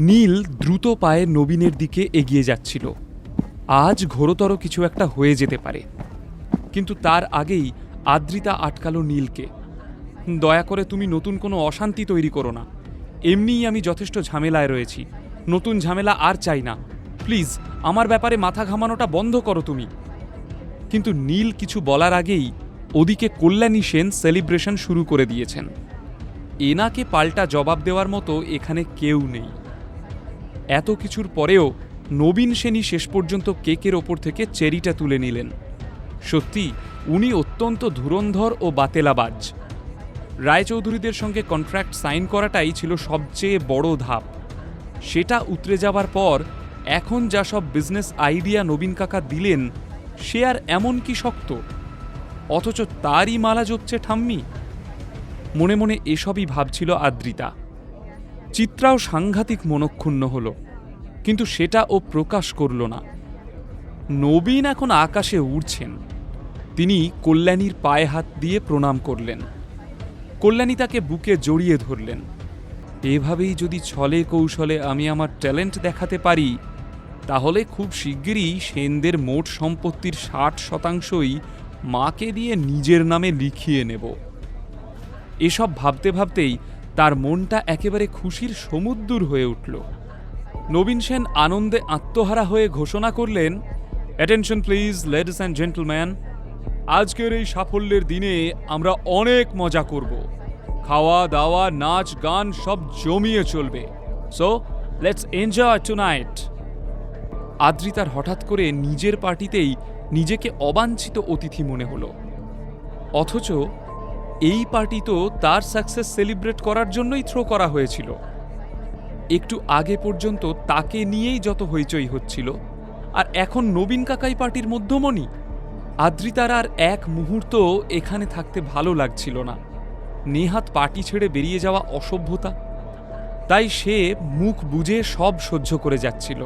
নীল দ্রুত পায়ে নবীনের দিকে এগিয়ে যাচ্ছিল। আজ ঘোরতর কিছু একটা হয়ে যেতে পারে। কিন্তু তার আগেই আদ্রিতা আটকালো নীলকে। দয়া করে তুমি নতুন কোনো অশান্তি তৈরি করো না। এমনিই আমি যথেষ্ট ঝামেলায় রয়েছি। নতুন ঝামেলা আর চাই না। প্লিজ, আমার ব্যাপারে মাথা ঘামানোটা বন্ধ করো তুমি। কিন্তু নীল কিছু বলার আগেই ওদিকে কল্যাণী সেন সেলিব্রেশন শুরু করে দিয়েছেন। এনাকে পাল্টা জবাব দেওয়ার মতো এখানে কেউ নেই। এত কিছুর পরেও নবীন সেনই শেষ পর্যন্ত কেকের ওপর থেকে চেরিটা তুলে নিলেন। সত্যি, উনি অত্যন্ত ধুরন্ধর ও বাতেলাবাজ। রায়চৌধুরীদের সঙ্গে কন্ট্রাক্ট সাইন করাটাই ছিল সবচেয়ে বড় ধাপ। সেটা উতরে যাবার পর, এখন যা সব বিজনেস আইডিয়া নবীন কাকা দিলেন, সে আর এমন কি শক্ত? অথচ তারই মালা জপছে ঠাম্মি? মনে মনে এসবই ভাবছিল আদ্রিতা। চিত্রাও সাংঘাতিক মনক্ষুণ্ণ হল, কিন্তু সেটা ও প্রকাশ করল না। নবীন এখন আকাশে উড়ছেন। তিনি কল্যাণীর পায়ে হাত দিয়ে প্রণাম করলেন। কল্যাণী তাকে বুকে জড়িয়ে ধরলেন। এভাবেই যদি ছলে কৌশলে আমি আমার ট্যালেন্ট দেখাতে পারি, তাহলে খুব শিগগিরই সেনদের মোট সম্পত্তির ষাট শতাংশই মাকে দিয়ে নিজের নামে লিখিয়ে নেব। এসব ভাবতে ভাবতেই তার মনটা একেবারে খুশির সমুদ্র হয়ে উঠল। নবীন সেন আনন্দে আত্মহারা হয়ে ঘোষণা করলেন attention please ladies and gentleman আজকের এই সাফল্যের দিনে আমরা অনেক মজা করব। খাওয়া, দাওয়া, নাচ, গান সব জমিয়ে চলবে। So let's enjoy tonight আদ্রিতার হঠাৎ করে নিজের পার্টিতেই নিজেকে অবাঞ্ছিত অতিথি মনে হলো। অথচ এই পার্টি তো তার সাকসেস সেলিব্রেট করার জন্যই থ্রো করা হয়েছিল। একটু আগে পর্যন্ত তাকে নিয়েই যত হইচই হচ্ছিল, আর এখন নবীন কাকাই পার্টির মধ্যমণি। আদ্রিতার আর এক মুহূর্ত এখানে থাকতে ভালো লাগছিল না। নেহাত পার্টি ছেড়ে বেরিয়ে যাওয়া অসভ্যতা। তাই সে মুখ বুজে সব সহ্য করে যাচ্ছিল।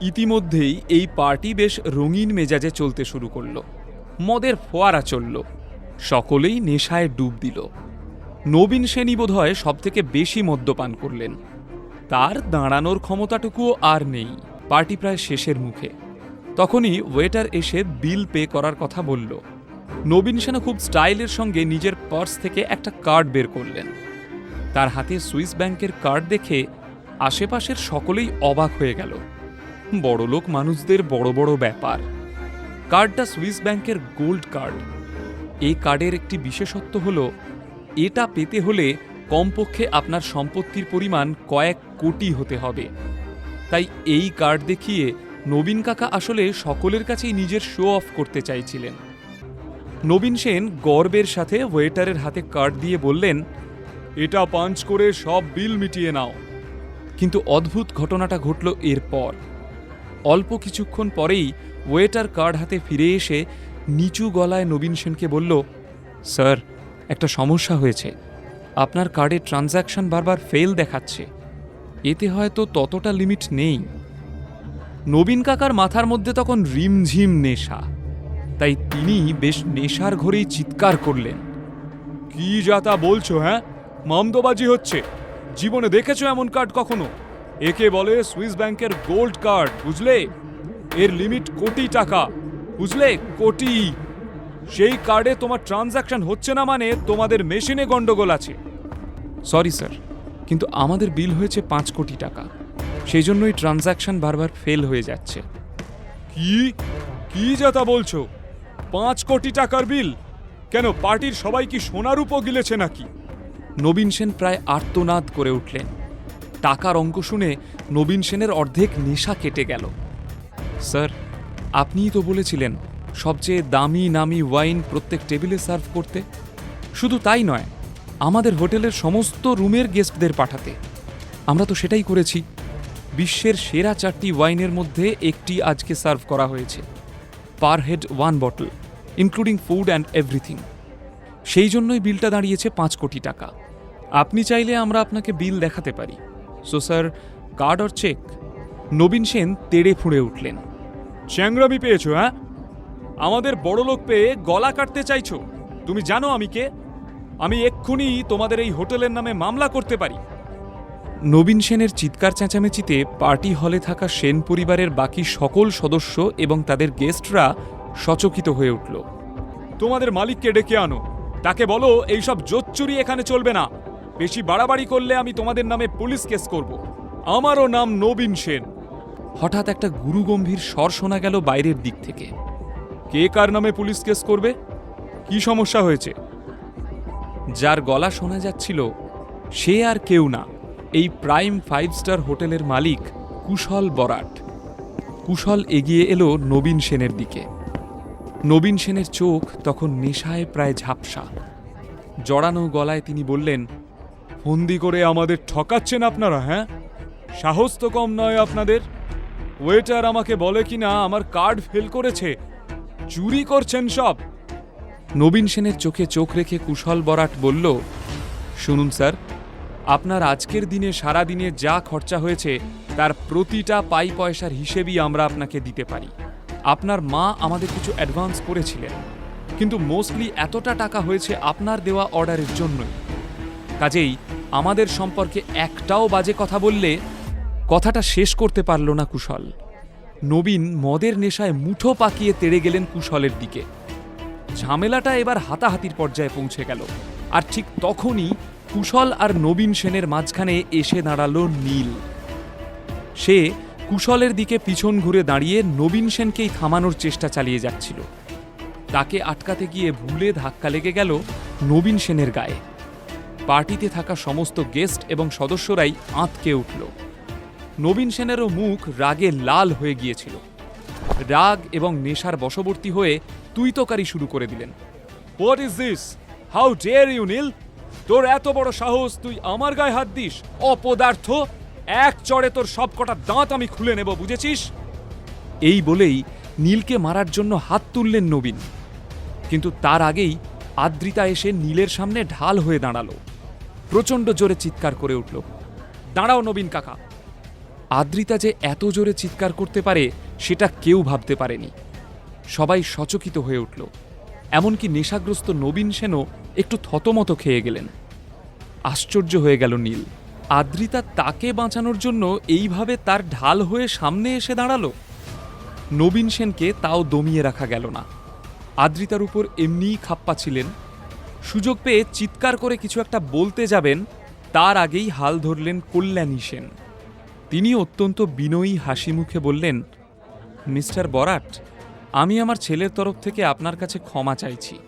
ইতিমধ্যেই এই পার্টি বেশ রঙিন মেজাজে চলতে শুরু করল। মদের ফোয়ারা চলল। সকলেই নেশায় ডুব দিল। নবীন সেনী বোধহয় সব থেকে বেশি মদ্যপান করলেন। তার দাঁড়ানোর ক্ষমতাটুকুও আর নেই, পার্টি প্রায় শেষের মুখে। তখনই ওয়েটার এসে বিল পে করার কথা বলল। নবীন সেনা খুব স্টাইলের সঙ্গে নিজের পার্স থেকে একটা কার্ড বের করলেন। তার হাতে সুইস ব্যাংকের কার্ড দেখে আশেপাশের সকলেই অবাক হয়ে গেল। বড়লোক মানুষদের বড় বড় ব্যাপার। কার্ডটা সুইস ব্যাংকের গোল্ড কার্ড। এই কার্ডের একটি বিশেষত্ব হল, এটা পেতে হলে কমপক্ষে আপনার সম্পত্তির পরিমাণ কয়েক কোটি হতে হবে। তাই এই কার্ড দেখিয়ে নবীন কাকা আসলে সকলের কাছেই নিজের শো অফ করতে চাইছিলেন। নবীন সেন গর্বের সাথে ওয়েটারের হাতে কার্ড দিয়ে বললেন, এটা পাঞ্চ করে সব বিল মিটিয়ে নাও। কিন্তু অদ্ভুত ঘটনাটা ঘটল এরপর। অল্প কিছুক্ষণ পরেই ওয়েটার কার্ড হাতে ফিরে এসে নিচু গলায় নবীন সেনকে বলল, স্যার, একটা সমস্যা হয়েছে। আপনার কার্ডে ট্রানজ্যাকশন বারবার ফেল দেখাচ্ছে। এতে হয়তো ততটা লিমিট নেই। নবীন কাকার মাথার মধ্যে তখন রিমঝিম নেশা। তাই তিনি বেশ নেশার ঘরেই চিৎকার করলেন। কি যা তা বলছো হ্যাঁ? মামদোবাজি হচ্ছে। জীবনে দেখেছ এমন কার্ড কখনো? একে বলে সুইস ব্যাংকের গোল্ড কার্ড, বুঝলে? এর লিমিট কোটি টাকা। বুঝলে? কোটি। সেই কার্ডে তোমার ট্রানজ্যাকশন হচ্ছে না মানে তোমাদের মেশিনে গন্ডগোল আছে। সরি স্যার কিন্তু আমাদের বিল হয়েছে পাঁচ কোটি টাকা। সেই জন্যই ট্রানজ্যাকশন বারবার ফেল হয়ে যাচ্ছে। কি? কি যাতা বলছো? পাঁচ কোটি টাকার বিল কেন পার্টির সবাই কি সোনার উপো গিলেছে নাকি? নবীন সেন প্রায় আর্তনাদ করে উঠলেন। টাকার অঙ্ক শুনে নবীন সেনের অর্ধেক নেশা কেটে গেল। স্যার আপনিই তো বলেছিলেন, সবচেয়ে দামি নামি ওয়াইন প্রত্যেক টেবিলে সার্ভ করতে। শুধু তাই নয়, আমাদের হোটেলের সমস্ত রুমের গেস্টদের পাঠাতে। আমরা তো সেটাই করেছি। বিশ্বের সেরা চারটি ওয়াইনের মধ্যে একটি আজকে সার্ভ করা হয়েছে। Per head one bottle, including food and everything. সেই জন্যই বিলটা দাঁড়িয়েছে পাঁচ কোটি টাকা। আপনি চাইলে আমরা আপনাকে বিল দেখাতে পারি। So sir, card or cheque? Nabin Sen তেড়ে ফুঁড়ে উঠলেন। চ্যাংরামি পেয়েছ হ্যাঁ? আমাদের বড় লোক পেয়ে গলা কাটতে চাইছো। তুমি জানো আমি কে? আমি এক্ষুনি তোমাদের এই হোটেলের নামে মামলা করতে পারি। নবীন সেনের চিৎকার চেঁচামেচিতে পার্টি হলে থাকা সেন পরিবারের বাকি সকল সদস্য এবং তাদের গেস্টরা সচকিত হয়ে উঠল। তোমাদের মালিককে ডেকে আনো। তাকে বলো, এইসব জোচ্চুরি এখানে চলবে না। বেশি বাড়াবাড়ি করলে আমি তোমাদের নামে পুলিশ কেস করব। আমারও নাম নবীন সেন। হঠাৎ একটা গুরুগম্ভীর স্বর শোনা গেল বাইরের দিক থেকে। কে কার নামে পুলিশ কেস করবে? কি সমস্যা হয়েছে? যার গলা শোনা যাচ্ছিল, সে আর কেউ না, এই প্রাইম ফাইভ স্টার হোটেলের মালিক কুশল বরাট। কুশল এগিয়ে এলো নবীন সেনের দিকে। নবীন সেনের চোখ তখন নেশায় প্রায় ঝাপসা। জড়ানো গলায় তিনি বললেন, ফন্দি করে আমাদের ঠকাচ্ছেন আপনারা হ্যাঁ? সাহস তো কম নয় আপনাদের। ওয়েটার আমাকে বলে কিনা আমার কার্ড ফেল করেছে। চুরি করছেন সব। নবীন সেনের চোখে চোখ রেখে কুশল বরাট বলল, শুনুন স্যার, আপনার আজকের দিনে সারা দিনে যা খরচা হয়েছে, তার প্রতিটা পাই পয়সার হিসেবই আমরা আপনাকে দিতে পারি। আপনার মা আমাদের কিছু অ্যাডভান্স করেছিলেন, কিন্তু মোস্টলি এতটা টাকা হয়েছে আপনার দেওয়া অর্ডারের জন্যই। কাজেই আমাদের সম্পর্কে একটাও বাজে কথা বললে কথাটা শেষ করতে পারল না কুশল। নবীন মদের নেশায় মুঠো পাকিয়ে তেড়ে গেলেন কুশলের দিকে। ঝামেলাটা এবার হাতাহাতির পর্যায়ে পৌঁছে গেল। আর ঠিক তখনই কুশল আর নবীন সেনের মাঝখানে এসে দাঁড়াল নীল। সে কুশলের দিকে পিছন ঘুরে দাঁড়িয়ে নবীন সেনকেই থামানোর চেষ্টা চালিয়ে যাচ্ছিল। তাকে আটকাতে গিয়ে ভুলে ধাক্কা লেগে গেল নবীন সেনের গায়ে। পার্টিতে থাকা সমস্ত গেস্ট এবং সদস্যরাই আঁতকে উঠল। নবীন সেনেরও মুখ রাগে লাল হয়ে গিয়েছিল। রাগ এবং নেশার বশবর্তী হয়ে তুইতকারি শুরু করে দিলেন। What is this how dare you Neel তোর এত বড় সাহস, তুই আমার গায়ে হাত দিস? অপদার্থ! এক চড়ে তোর সব কটা দাঁত আমি খুলে নেব, বুঝেছিস? এই বলেই নীলকে মারার জন্য হাত তুললেন নবীন। কিন্তু তার আগেই আদ্রিতা এসে নীলের সামনে ঢাল হয়ে দাঁড়াল। প্রচণ্ড জোরে চিৎকার করে উঠল। দাঁড়াও নবীন কাকা আদ্রিতা যে এত জোরে চিৎকার করতে পারে, সেটা কেউ ভাবতে পারেনি। সবাই সচকিত হয়ে উঠল। এমনকি নেশাগ্রস্ত নবীন সেনও একটু থতমত খেয়ে গেলেন। আশ্চর্য হয়ে গেল নীল। আদ্রিতা তাকে বাঁচানোর জন্য এইভাবে তার ঢাল হয়ে সামনে এসে দাঁড়াল? নবীন সেনকে তাও দমিয়ে রাখা গেল না। আদ্রিতার উপর এমনিই খাপ্পা ছিলেন। সুযোগ পেয়ে চিৎকার করে কিছু একটা বলতে যাবেন, তার আগেই হাল ধরলেন কল্যাণী সেন। তিনি অত্যন্ত বিনয়ী হাসি মুখে বললেন, মিস্টার বরাট, আমি আমার ছেলের তরফ থেকে আপনার কাছে ক্ষমা চাইছি।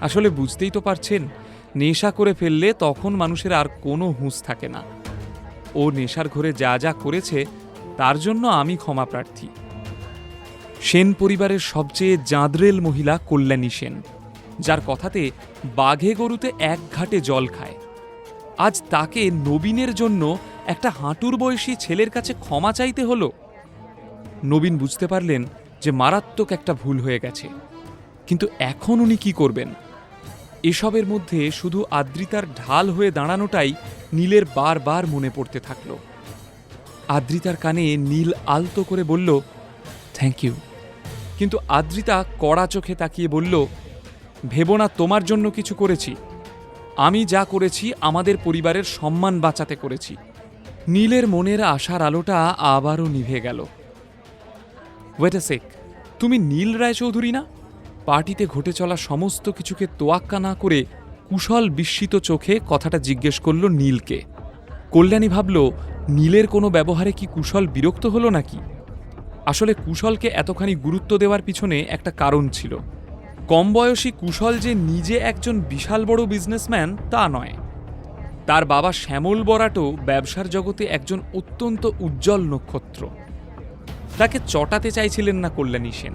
আসলে বুঝতেই তো পারছেন, নেশা করে ফেললে তখন মানুষের আর কোনো হুঁশ থাকে না। ও নেশার ঘরে যা যা করেছে, তার জন্য আমি ক্ষমা প্রার্থী। সেন পরিবারের সবচেয়ে জাঁদরেল মহিলা কল্যাণী সেন, যার কথাতে বাঘে গরুতে এক ঘাটে জল খায়। আজ তাকে নবীনের জন্য একটা হাঁটুর বয়সী ছেলের কাছে ক্ষমা চাইতে হলো। নবীন বুঝতে পারলেন যে মারাত্মক একটা ভুল হয়ে গেছে। কিন্তু এখন উনি কি করবেন? এসবের মধ্যে শুধু আদ্রিতার ঢাল হয়ে দাঁড়ানোটাই নীলের বারবার মনে পড়তে থাকল। আদ্রিতার কানে নীল আলতো করে বলল থ্যাংক ইউ কিন্তু আদ্রিতা কড়া চোখে তাকিয়ে বলল, ভেবো না, তোমার জন্য কিছু করেছি। আমি যা করেছি, আমাদের পরিবারের সম্মান বাঁচাতে করেছি। নীলের মনের আশার আলোটা আবারও নিভে গেল। ওয়েট এ সেক তুমি নীল রায়চৌধুরী না? পার্টিতে ঘটে চলা সমস্ত কিছুকে তোয়াক্কা না করে কুশল বিস্মিত চোখে কথাটা জিজ্ঞেস করল নীলকে। কল্যাণী ভাবল, নীলের কোনো ব্যবহারে কি কুশল বিরক্ত হলো নাকি? আসলে কুশলকে এতখানি গুরুত্ব দেওয়ার পিছনে একটা কারণ ছিল। কম বয়সী কুশল যে নিজে একজন বিশাল বড় বিজনেসম্যান তা নয়। তার বাবা শ্যামল বরাটও ব্যবসার জগতে একজন অত্যন্ত উজ্জ্বল নক্ষত্র। তাকে চটাতে চাইছিলেন না কল্যাণী সেন।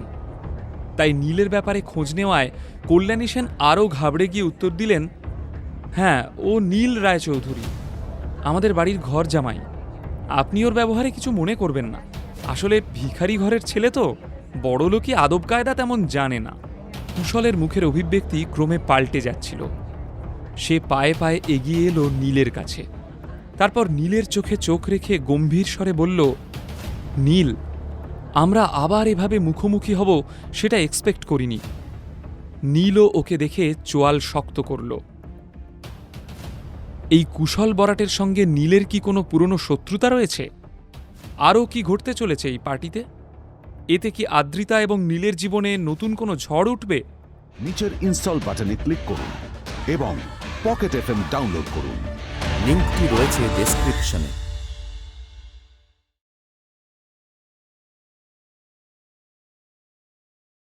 তাই নীলের ব্যাপারে খোঁজ নেওয়ায় কল্যাণী সেন আরও ঘাবড়ে গিয়ে উত্তর দিলেন হ্যাঁ ও নীল রায়চৌধুরী। আমাদের বাড়ির ঘর জামাই। আপনি ওর ব্যবহারে কিছু মনে করবেন না। আসলে ভিখারি ঘরের ছেলে তো বড় লোকই আদব কায়দা তেমন জানে না। কুশলের মুখের অভিব্যক্তি ক্রমে পাল্টে যাচ্ছিল। সে পায়ে পায়ে এগিয়ে এলো নীলের কাছে। তারপর নীলের চোখে চোখ রেখে গম্ভীর স্বরে বলল, নীল, আমরা আবার এভাবে মুখোমুখি হব সেটা এক্সপেক্ট করিনি। নীলও ওকে দেখে চোয়াল শক্ত করল। এই কুশল বরাটের সঙ্গে নীলের কি কোনো পুরনো শত্রুতা রয়েছে? আরও কি ঘটতে চলেছে এই পার্টিতে? এতে কি আদ্রিতা এবং নীলের জীবনে নতুন কোনো ঝড় উঠবে? নিচের ইনস্টল বাটনে ক্লিক করুন এবং পকেট এফএম ডাউনলোড করুন। লিঙ্কটি রয়েছে ডেসক্রিপশনে